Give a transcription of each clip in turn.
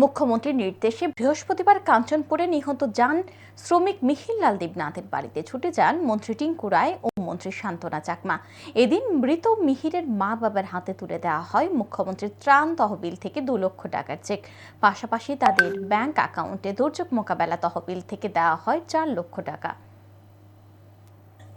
মুখ্যমন্ত্রীর নির্দেশে বৃহস্পতিবার কাঞ্চনপুরে নিহত যান শ্রমিক মিহিরলাল দেবনাথের বাড়িতে ছুটে যান মন্ত্রী টিঙ্কু রায় ও মন্ত্রী শান্তনা চাকমা। এদিন মৃত মিহিরের মা বাবার হাতে তুলে দেওয়া হয় মুখ্যমন্ত্রীর ত্রাণ তহবিল থেকে দু লক্ষ টাকার চেক। পাশাপাশি তাদের ব্যাংক অ্যাকাউন্টে দুর্যোগ মোকাবেলা তহবিল থেকে দেওয়া হয় চার লক্ষ টাকা।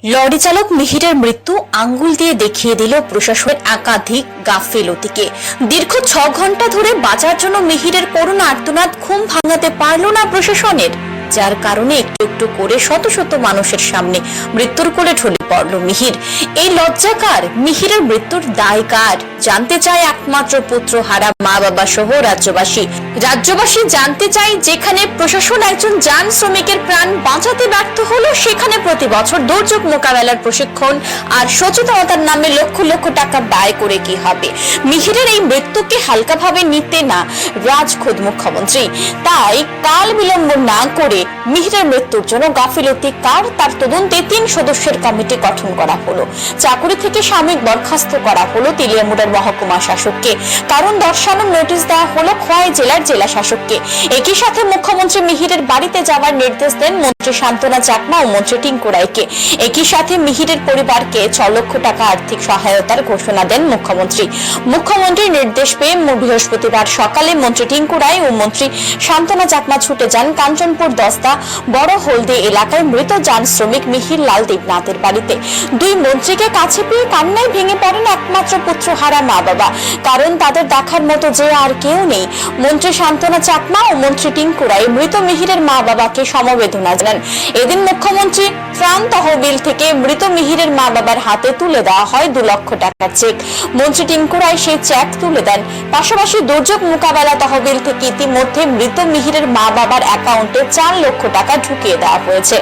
লরি চালক মিহিরের মৃত্যু আঙ্গুল দিয়ে দেখিয়ে দিল প্রশাসনের একাধিক গাফিলতিকে। দীর্ঘ ছ ঘণ্টা ধরে বাঁচার জন্য মিহিরের করোনা আর্তনাদ ঘুম ভাঙাতে পারল না প্রশাসনের, যার কারণে একটু একটু করে শত শত মানুষের সামনে মৃত্যুর কোলে ঢলে পড়ল মিহির এই লজ্জাকার মিহিরের মৃত্যুর দায় কার জানতে চায় একমাত্র পুত্র হারা মা বাবা সহ রাজ্যবাসী। রাজ্যবাসী জানতে চায় যেখানে প্রশাসন একজন যান শ্রমিকের প্রাণ বাঁচাতে ব্যর্থ হলো, সেখানে প্রতি বছর দুর্যোগ মোকাবেলার প্রশিক্ষণ আর সচেতনতার নামে লক্ষ লক্ষ টাকা ব্যয় করে কি হবে? মিহিরের এই মৃত্যুকে হালকাভাবে নিতে না রাজ খোদ মুখ্যমন্ত্রী। তাই কাল বিলম্ব না করে মিহিরের মৃত্যুর জন্য গাফিলতি কার? তার তদন্তে তিন সদস্যের কমিটি গঠন করা হলো। চাকুরি থেকে সাময়িক বরখাস্ত করা হলো তেলিয়ামুড়ার মহকুমা শাসককে। কারণ দর্শানোর নোটিশ দেওয়া হলো খোয়াই জেলার জেলা শাসককে। একই সাথে মুখ্যমন্ত্রী মিহিরের বাড়িতে যাওয়ার নির্দেশ দেন মন্ত্রী শান্তনা চাকমা ও মন্ত্রী টিঙ্কু রায়কে একই সাথে মিহিরের পরিবারকে ছ লক্ষ টাকা আর্থিক সহায়তার ঘোষণা দেন মুখ্যমন্ত্রী। মুখ্যমন্ত্রীর নির্দেশ পেয়ে বৃহস্পতিবার সকালে মন্ত্রী টিঙ্কু রায় ও মন্ত্রী শান্তনা চাকমা ছুটে যান কাঞ্চনপুর দস্তা বড় হলদে এলাকায় মৃত যান শ্রমিক মিহির লাল দেবনাথের বাড়িতে। দুই মন্ত্রীকে কাছে পেয়ে কান্নায় ভেঙে পড়েন একমাত্র পুত্র হারা মা বাবা। কারণ তাদের দেখার মতো যে আর কেউ নেই। মন্ত্রী শান্তনা চাকমা ও মন্ত্রী টিঙ্কু রায় মৃত মিহিরের মা বাবাকে সমবেদনা জানান। এদিন মুখ্যমন্ত্রী ত্রাণ তহবিল থেকে মৃত মিহিরের মা বাবার হাতে তুলে দেওয়া হয় দু লক্ষ টাকার চেক। মন্ত্রী টিঙ্কু রায় সেই চেক তুলে দেন। পাশাপাশি দুর্যোগ মোকাবেলা তহবিল থেকে ইতিমধ্যে মৃত মিহিরের মা বাবার অ্যাকাউন্টে চার লক্ষ টাকা ঢুকিয়ে দেওয়া হয়েছে।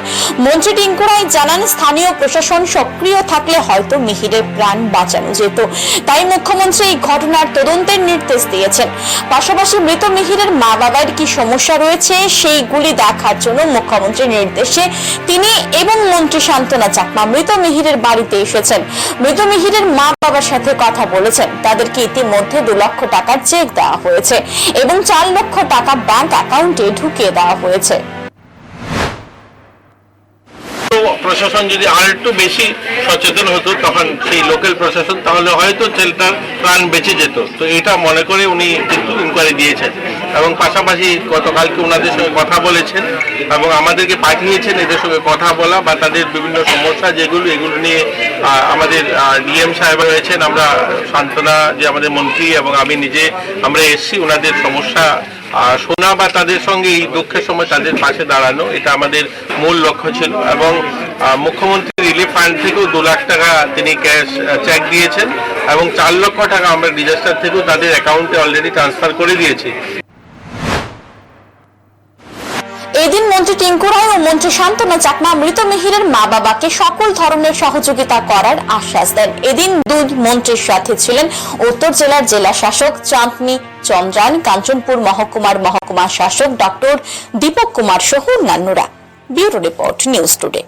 মন্ত্রী টিঙ্কু রায় জানান, স্থানীয় প্রশাসন সক্রিয় থাকলে হয়তো মিহিরের প্রাণ বাঁচানো যেত। তাই মুখ্যমন্ত্রী এই ঘটনার তদন্তের নির্দেশ দিয়েছেন। পাশাপাশি মৃত মিহিরের মা বাবার কি সমস্যা রয়েছে, সেইগুলি দেখার জন্য মুখ্যমন্ত্রীর নির্দেশে তিনি এবং মন্ত্রী সান্ত্বনা চাকমা মৃত মিহিরের বাড়িতে এসেছেন। মৃত মিহিরের মা বাবার সাথে কথা বলেছেন। তাদেরকে ইতিমধ্যে দু লক্ষ টাকার চেক দেওয়া হয়েছে এবং চার লক্ষ টাকা ব্যাংক অ্যাকাউন্টে ঢুকিয়ে দেওয়া হয়েছে। প্রশাসন যদি আর একটু বেশি সচেতন হতো তখন সেই লোকাল প্রশাসন, তাহলে হয়তো ছেলেটার প্রাণ বেঁচে যেত। তো এটা মনে করে উনি কিন্তু ইনকোয়ারি দিয়েছেন। এবং পাশাপাশি গতকালকে ওনাদের সঙ্গে কথা বলেছেন এবং আমাদেরকে পাঠিয়েছেন এদের সঙ্গে কথা বলা বা তাদের বিভিন্ন সমস্যা যেগুলো, এগুলো নিয়ে আমাদের ডিএম সাহেব রয়েছেন। আমরা সান্ত্বনা যে আমাদের মন্ত্রী এবং আমি নিজে, আমরা এসছি ওনাদের সমস্যা শোনা বা তাদের সঙ্গে এই দুঃখের সময় তাদের পাশে দাঁড়ানো, এটা আমাদের মূল লক্ষ্য ছিল। এবং মুখ্যমন্ত্রী রিলিফ ফান্ড থেকেও দু লাখ টাকা তিনি ক্যাশ চেক দিয়েছেন এবং চার লক্ষ টাকা আমরা ডিজাস্টার থেকেও তাদের অ্যাকাউন্টে অলরেডি ট্রান্সফার করে দিয়েছি। এদিন মন্ত্রী টিঙ্কু রায় ও মন্ত্রী শান্তনা চাকমা মৃত মিহিরের মা বাবাকে সকল ধরনের সহযোগিতা করার আশ্বাস দেন। এদিন দুই মন্ত্রীর সাথে ছিলেন উত্তর জেলার জেলা শাসক চাঁদনি চন্দ্রান, কাঞ্চনপুর মহকুমার মহকুমা শাসক ডক্টর দীপক কুমার সহ অন্যান্যরা। Bureau report, news today.